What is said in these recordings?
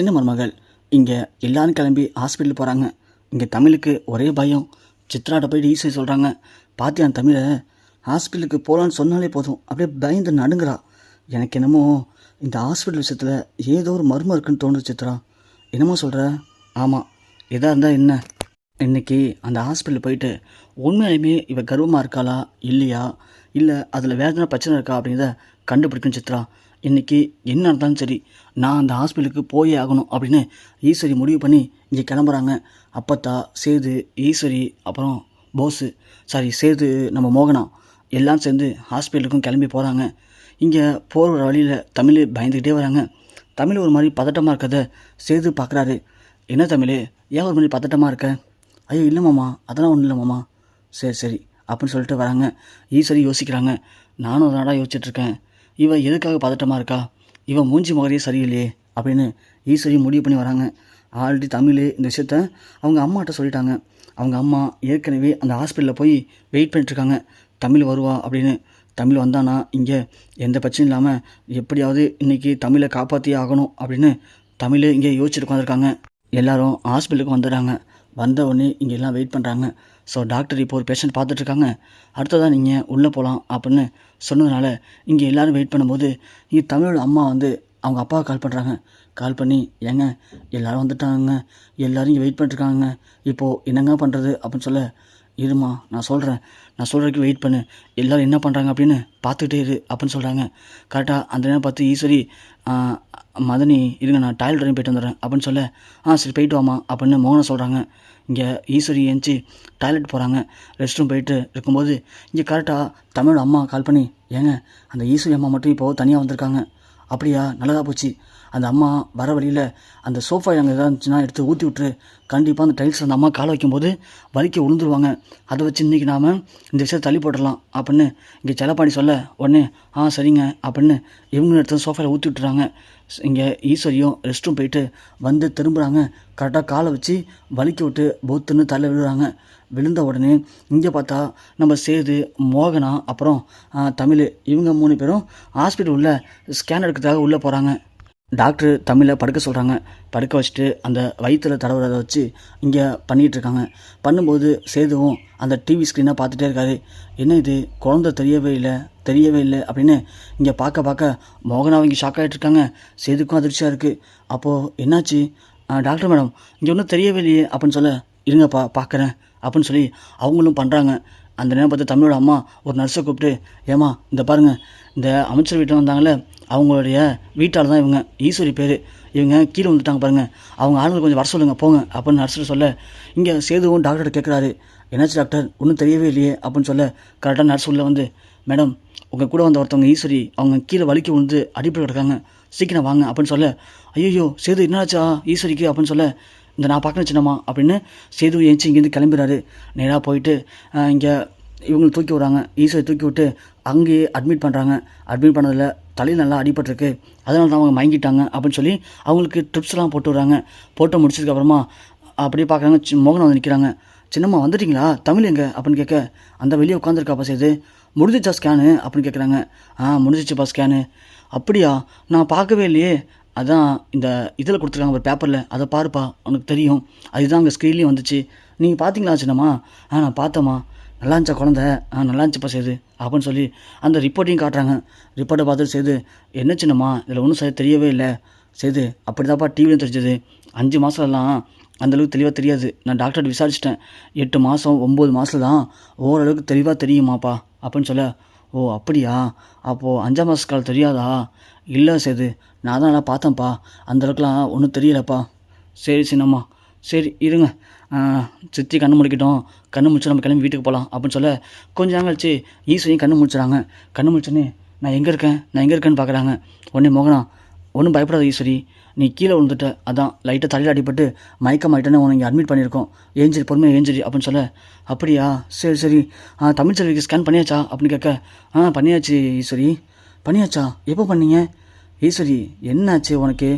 சின்ன மருமகள். இங்கே எல்லாரும் கிளம்பி ஹாஸ்பிட்டல் போகிறாங்க இங்கே தமிழுக்கு ஒரே பயம். சித்ராட்ட போய் ஈஸி சொல்கிறாங்க பாத்தியான் தமிழை? ஹாஸ்பிட்டலுக்கு போகலான்னு சொன்னாலே போதும். அப்படியே பயந்து நடுங்குறா. எனக்கு என்னமோ இந்த ஹாஸ்பிட்டல் விஷயத்தில் ஏதோ ஒரு மர்மம் இருக்குன்னு தோணுது சித்ரா. என்னமோ சொல்கிற ஆமாம் எதாக இருந்தால் என்ன? இன்னைக்கு அந்த ஹாஸ்பிட்டல் போயிட்டு உண்மையிலுமே இவள் கர்வமாக இருக்காளா? இல்லையா? இல்லை அதில் வேதனை பிரச்சனை இருக்கா அப்படிங்கிறத கண்டுபிடிக்கும் சித்ரா. இன்றைக்கி என்ன இருந்தாலும் சரி நான் அந்த ஹாஸ்பிட்டலுக்கு போயே ஆகணும் அப்படின்னு ஈஸ்வரி முடிவு பண்ணி இங்கே கிளம்புறாங்க. அப்பத்தா சேது ஈஸ்வரி அப்புறம் போஸு சாரி சேது நம்ம மோகனா எல்லாம் சேர்ந்து ஹாஸ்பிட்டலுக்கும் கிளம்பி போகிறாங்க இங்கே போகிற வழியில் தமிழ் பயந்துக்கிட்டே வராங்க. தமிழ் ஒரு மாதிரி பதட்டமாக இருக்கிறத சேது பார்க்குறாரு என்ன தமிழ் ஏன் ஒரு மாதிரி பதட்டமாக இருக்க? ஐயோ இல்லை மாமா அதெல்லாம் ஒன்றும் இல்லை மாமா. சரி சரி அப்படின்னு சொல்லிட்டு வராங்க. ஈஸ்வரி யோசிக்கிறாங்க. நானும் ஒரு நாடாக யோசிச்சுட்ருக்கேன் இவன் எதுக்காக பதட்டமாக இருக்கா? இவன் மூஞ்சி முகரையே சரியில்லையே அப்படின்னு ஈஸ்வரி முடிவு பண்ணி வராங்க. ஆல்ரெடி தமிழ் இந்த விஷயத்த அவங்க அம்மாட்ட சொல்லிட்டாங்க. அவங்க அம்மா ஏற்கனவே அந்த ஹாஸ்பிட்டலில் போய் வெயிட் பண்ணிட்டுருக்காங்க. தமிழ் வருவா அப்படின்னு. தமிழ் வந்தானா? இங்கே எந்த பிரச்சனையும் இல்லாமல் எப்படியாவது இன்றைக்கி தமிழை காப்பாற்றியே ஆகணும் அப்படின்னு தமிழ் இங்கே யோசிச்சுட்டு உட்காந்துருக்காங்க எல்லாரும் ஹாஸ்பிட்டலுக்கு வந்துடுறாங்க. வந்த உடனே இங்கே எல்லாம் வெயிட் பண்ணுறாங்க ஸோ டாக்டர் இப்போ ஒரு பேஷண்ட் பார்த்துட்ருக்காங்க. அடுத்ததான் நீங்கள் உள்ளே போகலாம் அப்படின்னு சொன்னதுனால இங்கே எல்லோரும் வெயிட் பண்ணும்போது இங்கே தமிழோட அம்மா வந்து அவங்க அப்பாவை கால் பண்ணுறாங்க கால் பண்ணி ஏங்க எல்லோரும் வந்துட்டாங்க எல்லோரும் இங்கே வெயிட் பண்ணிட்டுருக்காங்க இப்போது என்னங்க பண்ணுறது அப்படின்னு சொல்ல இருமா நான் சொல்கிறேன் நான் சொல்கிறதுக்கு வெயிட் பண்ணு. எல்லோரும் என்ன பண்ணுறாங்க அப்படின்னு பார்த்துக்கிட்டே இரு அப்படின்னு சொல்கிறாங்க கரெக்டாக அந்த நேரம் பார்த்து ஈஸ்வரி மதனி இருங்க நான் டாய்லெட் வரையும் போயிட்டு வந்துடுறேன். அப்படின்னு சொல்ல ஆ சரி போயிட்டு வாமா அப்படின்னு மோகனை சொல்கிறாங்க இங்கே ஈஸ்வரி ஏஞ்சி டாய்லெட் போகிறாங்க ரெஸ்ட் ரூம் போயிட்டு இருக்கும்போது இங்கே கரெக்டாக தமிழோட அம்மா கால் பண்ணி ஏங்க அந்த ஈஸ்வரி அம்மா மட்டும் இப்போது தனியாக வந்திருக்காங்க. அப்படியா நல்லதாக போச்சு. அந்த அம்மா வர வழியில் அந்த சோஃபா அங்கே எதாவது இருந்துச்சுன்னா எடுத்து ஊற்றி விட்டுரு கண்டிப்பாக அந்த டைல்ஸ் அந்த அம்மா காலை வைக்கும்போது வலிக்க விழுந்துருவாங்க அதை வச்சு இன்றைக்கி நாம் இந்த விஷயத்தை தள்ளி போட்டுடலாம் அப்படின்னு இங்கே செலப்பாடி சொல்ல உடனே ஆ சரிங்க அப்படின்னு இவங்க எடுத்து சோஃபாவில் ஊற்றி விட்டுறாங்க. இங்கே ஈஸ்வரியும் ரெஸ்ட் ரூம் போயிட்டு வந்து திரும்புகிறாங்க கரெக்டாக காலை வச்சு வலிக்க விட்டு பொத்துன்னு தள்ள விழுறாங்க விழுந்த உடனே இங்கே பார்த்தா நம்ம சேது மோகனா அப்புறம் தமிழ் இவங்க மூணு பேரும் ஹாஸ்பிட்டல் உள்ள ஸ்கேன் எடுக்கிறதுக்காக உள்ளே போகிறாங்க டாக்டர் தமிழை படுக்க சொல்கிறாங்க படுக்க வச்சுட்டு அந்த வயிற்றில் தடவுறதை வச்சு இங்கே பண்ணிகிட்டு இருக்காங்க பண்ணும்போது சேதுவும் அந்த டிவி ஸ்க்ரீனை பார்த்துட்டே இருக்காரு. என்ன இது? குழந்தை தெரியவே இல்லை. தெரியவே இல்லை. அப்படின்னு இங்கே பார்க்க பார்க்க மோகனா இங்கே ஷாக் ஆகிட்டு இருக்காங்க சேதுக்கும் அதிர்ச்சியாக இருக்குது அப்போது என்னாச்சு? டாக்டர் மேடம் இங்கே ஒன்றும் தெரியவே இல்லையே. அப்படின்னு சொல்ல இருங்கப்பா பார்க்குறேன் அப்படின்னு சொல்லி அவங்களும் பண்ணுறாங்க அந்த நேரம் பார்த்து தமிழோட அம்மா ஒரு நர்ஸை கூப்பிட்டு ஏமா இந்த பாருங்கள் இந்த அமைச்சர் வீட்டில் வந்தாங்களே அவங்களுடைய வீட்டால் தான் இவங்க. ஈஸ்வரி பேர். இவங்க கீழே வந்துட்டாங்க பாருங்கள் அவங்க ஆளுங்களை கொஞ்சம் வர சொல்லுங்கள் போங்க அப்படின்னு நர்ஸர் சொல்ல இங்கே சேதுவும் டாக்டர்கிட்ட கேட்குறாரு என்னாச்சு டாக்டர் ஒன்றும் தெரியவே இல்லையே அப்படின்னு சொல்ல கரெக்டாக நர்ஸ் உள்ளே வந்து மேடம் உங்கள் கூட வந்த ஒருத்தவங்க ஈஸ்வரி அவங்க கீழே வலிக்கு விழுந்து அடிப்படை கிடக்காங்க சீக்கிரம் வாங்க அப்படின்னு சொல்ல ஐயோ சேது என்னாச்சா ஈஸ்வரிக்கு? அப்படின்னு சொல்ல இந்த நான் பார்க்கணும் சின்னம்மா அப்படின்னு சேது ஏஞ்சி இங்கேருந்து கிளம்பிடுறாரு. நேராக போயிட்டு இங்கே இவங்களை தூக்கி விட்றாங்க. ஈஸியை தூக்கி விட்டு அங்கேயே அட்மிட் பண்ணுறாங்க அட்மிட் பண்ணதில் தலையில் நல்லா அடிபட்டிருக்கு. அதனால தான் அவங்க மயங்கிட்டாங்க அப்படின்னு சொல்லி அவங்களுக்கு ட்ரிப்ஸ்லாம் போட்டு விட்றாங்க. போட்டு முடிச்சதுக்கப்புறமா அப்படியே பார்க்குறாங்க சி- மோகன் வந்து நிற்கிறாங்க சின்னம்மா வந்துட்டீங்களா? தமிழ் எங்கே? அப்படின்னு கேட்க அந்த வெளியே உட்காந்துருக்காப்பா சேது. முடிஞ்சிச்சா ஸ்கேனு அப்படின்னு கேட்குறாங்க. ஆ முடிஞ்சிச்சுப்பா ஸ்கேனு அப்படியா? நான் பார்க்கவே இல்லையே. அதான் இந்த இதில் கொடுத்துருக்காங்க ஒரு பேப்பரில் அதை பாருப்பா உனக்கு தெரியும். அதுதான் அங்கே ஸ்க்ரீன்லேயும் வந்துச்சு. நீங்கள் பார்த்தீங்களா சின்னம்மா? ஆ நான் பார்த்தேம்மா. நல்லா இருந்துச்சா குழந்த? ஆ நல்லா இருந்துச்சுப்பா செய்து அப்படின்னு சொல்லி அந்த ரிப்போர்ட்டையும் காட்டுறாங்க. ரிப்போர்ட்டை பார்த்துட்டு செய்து என்ன சின்னம்மா? இதில் ஒன்றும் சரி தெரியவே இல்லை. செய்து அப்படி தான்ப்பா டிவிலையும் தெரிஞ்சது. அஞ்சு மாதம்லாம் அந்தளவுக்கு தெளிவாக தெரியாது. நான் டாக்டர்கிட்ட விசாரிச்சிட்டேன். எட்டு மாதம் ஒம்பது மாதத்துல தான் ஓரளவுக்கு தெளிவாக தெரியுமாப்பா. அப்படின்னு சொல்ல ஓ அப்படியா? அப்போது அஞ்சாம் மாத காலம் தெரியாதா? இல்லை சேது நான் தான் நல்லா பார்த்தேன்ப்பா. அந்த அளவுக்குலாம் ஒன்றும் தெரியலப்பா. சரி சின்னம்மா. சரி இருங்க. சித்தி கண்ணு முடிக்கட்டும். கண்ணு முடிச்சு நம்ம கிளம்பி வீட்டுக்கு போகலாம் அப்படின்னு சொல்ல கொஞ்ச நேரம் கழிச்சு ஈஸ்வரியும் கண்ணு முடிச்சுறாங்க. கண்ணு முடிச்சோன்னே நான் எங்கே இருக்கேன்? நான் எங்கே இருக்கேன்னு பார்க்குறாங்க உடனே மோகனா ஒன்றும் பயப்படாத ஈஸ்வரி. நீ கீழே விழுந்துட்ட. அதான் லைட்டாக தலையில் அடிபட்டு மயக்கம் ஆகிட்டேன்னு உனக்கு அட்மிட் பண்ணியிருக்கோம். ஏஞ்சரி பொறுமையாக ஏஞ்சரி அப்படின்னு சொல்ல அப்படியா? சரி சரி. ஆ தமிழ் செல்விக்கு ஸ்கேன் பண்ணியாச்சா? அப்படின்னு கேட்க ஆ பண்ணியாச்சு ஈஸ்வரி. பண்ணியாச்சா? எப்போ பண்ணீங்க? ஈஸ்வரி என்னாச்சு உனக்கு?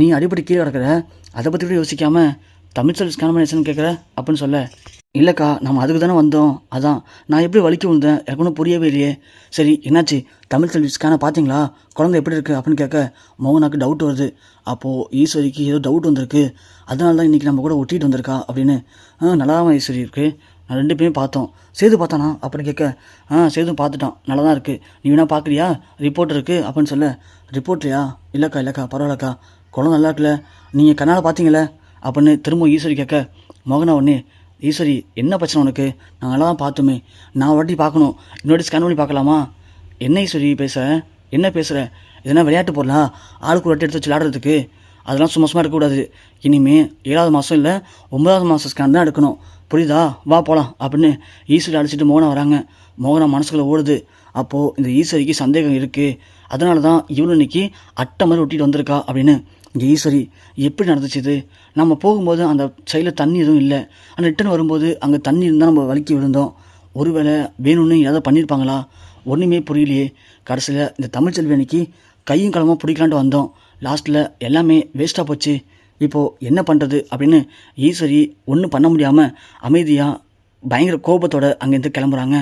நீ அடிப்படி கீழே கிடக்குற? அதை பற்றி கூட யோசிக்காமல் தமிழ் செல்வி ஸ்கேன் பண்ணியாச்சுன்னு கேட்குற? அப்படின்னு சொல்ல. இல்லைக்கா நம்ம அதுக்கு தானே வந்தோம். அதான் நான் எப்படி வலிக்க விழுந்தேன்? எனக்கு ஒன்றும் புரியவே இல்லையே. சரி என்னாச்சு? தமிழ் செல்வி ஸ்கேனை பார்த்தீங்களா? குழந்தை எப்படி இருக்குது அப்படின்னு கேட்க மோகனாக்கு டவுட் வருது. அப்போது ஈஸ்வரிக்கு ஏதோ டவுட் வந்திருக்கு. அதனால தான் இன்றைக்கி நம்ம கூட ஒட்டிகிட்டு வந்திருக்கா அப்படின்னு ஆ நல்லா தான் ஈஸ்வரி இருக்குது நான் ரெண்டு பேரும் பார்த்தோம். சேது பார்த்தானா? அப்படின்னு கேட்க ஆ சேதும் பார்த்துட்டான். நல்லா தான் இருக்குது நீ வேணா பார்க்குறியா? ரிப்போர்ட் இருக்குது அப்படின்னு சொல்ல ரிப்போர்ட்லையா? இல்லைக்கா இல்லைக்கா பரவாயில்லக்கா. குளம் நல்லா இருக்குல்ல. நீங்கள் கண்ணால் பார்த்தீங்களே அப்படின்னு திரும்ப ஈஸ்வரி கேட்க மோகனா உடனே ஈஸ்வரி என்ன பிரச்சனை உனக்கு? நாங்கள் நல்லா தான் பார்த்தோமே. நான் ஒரு வாட்டி பார்க்கணும். இன்னொரு ஸ்கேன் பண்ணி பார்க்கலாமா? என்ன ஈஸ்வரி பேச? என்ன பேசுகிற எதனா விளையாட்டு பொருளா? ஆளுக்கு ஒரு வாட்டி எடுத்து வச்சு விளையாடுறதுக்கு? அதெல்லாம் சும்மா சும்மா இருக்கக்கூடாது இனிமேல் ஏழாவது மாதம் இல்லை ஒன்பதாவது மாதம் ஸ்கேன் தான் எடுக்கணும். புரியுதா? வா போகலாம் அப்படின்னு ஈஸ்வரி அழைச்சிட்டு மோகனம் வராங்க. மோகனா மனசுக்குள்ளே ஓடுது. அப்போது இந்த ஈஸ்வரிக்கு சந்தேகம் இருக்குது அதனால தான் இவனு இன்னைக்கு அட்டை மாதிரி ஒட்டிட்டு வந்திருக்கா அப்படின்னு. இந்த ஈஸ்வரி எப்படி நடந்துச்சு இது? நம்ம போகும்போது அந்த சைடில் தண்ணி எதுவும் இல்லை. ஆனால் ரிட்டன் வரும்போது அங்கே தண்ணி இருந்தால் நம்ம வலிக்கி விழுந்தோம். ஒருவேளை வேணும்னு ஏதாவது பண்ணியிருப்பாங்களா ஒன்றுமே புரியலையே. கடைசியில் இந்த தமிழ்ச்செல்வி அன்னைக்கு கையும் களமாக பிடிக்கலான்ட்டு வந்தோம். லாஸ்ட்டில் எல்லாமே வேஸ்ட்டாக போச்சு. இப்போது என்ன பண்ணுறது அப்படின்னு ஈஸ்வரி ஒன்றும் பண்ண முடியாமல் அமைதியாக பயங்கர கோபத்தோடு அங்கேருந்து கிளம்புறாங்க.